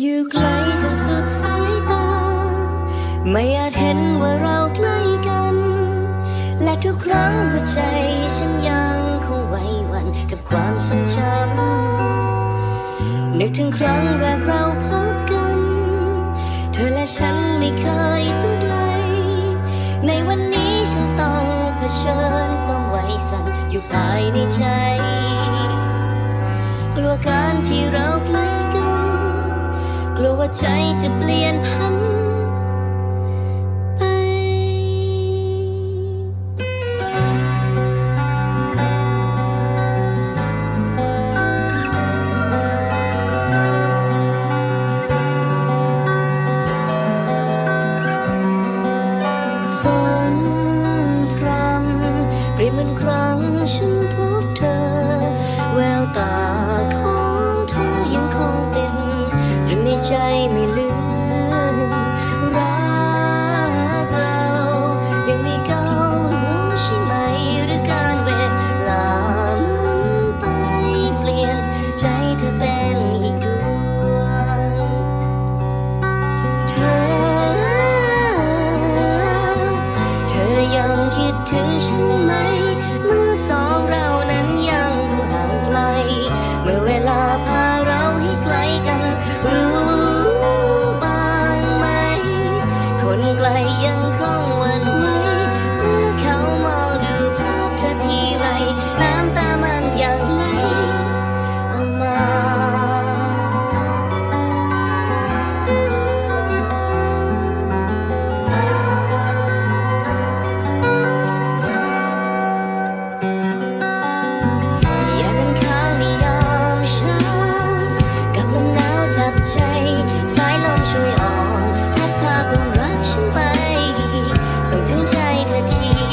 อยู่ไกลจนสุดสายตา ไม่อาจเห็นว่าเราใกล้กัน และทุกครั้งหัวใจฉันยังคงไว้วันกับความทรงจำนึกถึงครั้งแรกเราพบกัน เธอและฉันไม่เคยตุดไลในวันนี้ฉันต้องเผชิญความไว้สั่นอยู่ภายในใจ กลัวการที่เราใกล้ ลัวว่าใจจะเปลี่ยนพันไปฝนพรำเปรียมครั้งฉันพ ใจไม่ลืม ถึงใจเธอที